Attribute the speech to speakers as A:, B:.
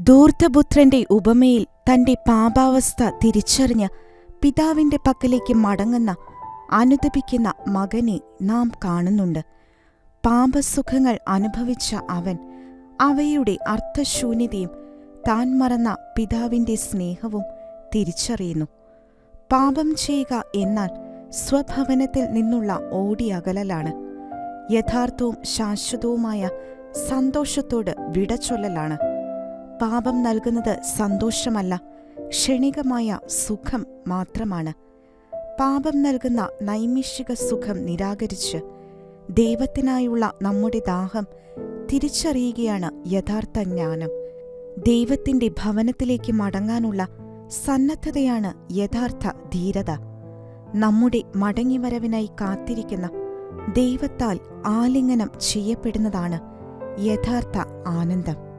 A: ധൂർത്തപുത്രന്റെ ഉപമയിൽ തന്റെ പാപാവസ്ഥ തിരിച്ചറിഞ്ഞ് പിതാവിന്റെ പക്കലേക്ക് മടങ്ങുന്ന അനുദപിക്കുന്ന മകനെ നാം കാണുന്നുണ്ട്. പാപസുഖങ്ങൾ അനുഭവിച്ച അവൻ അവയുടെ അർത്ഥശൂന്യതയും താൻ മറന്ന പിതാവിന്റെ സ്നേഹവും തിരിച്ചറിയുന്നു. പാപം ചെയ്യുക എന്നാൽ സ്വഭവനത്തിൽ നിന്നുള്ള ഓടിയകലലാണ് യഥാർത്ഥവും ശാശ്വതവുമായ സന്തോഷത്തോട് വിടചൊല്ലലാണ് പാപം നൽകുന്നത് സന്തോഷമല്ല ക്ഷണികമായ സുഖം മാത്രമാണ്. പാപം നൽകുന്ന നൈമിഷിക സുഖം നിരാകരിച്ച് ദൈവത്തിനായുള്ള നമ്മുടെ ദാഹം തിരിച്ചറിയുകയാണ് യഥാർത്ഥ ജ്ഞാനം. ദൈവത്തിന്റെ ഭവനത്തിലേക്ക് മടങ്ങാനുള്ള സന്നദ്ധതയാണ് യഥാർത്ഥ ധീരത. നമ്മുടെ മടങ്ങിവരവിനായി കാത്തിരിക്കുന്ന ദൈവത്താൽ ആലിംഗനം ചെയ്യപ്പെടുന്നതാണ് യഥാർത്ഥ ആനന്ദം.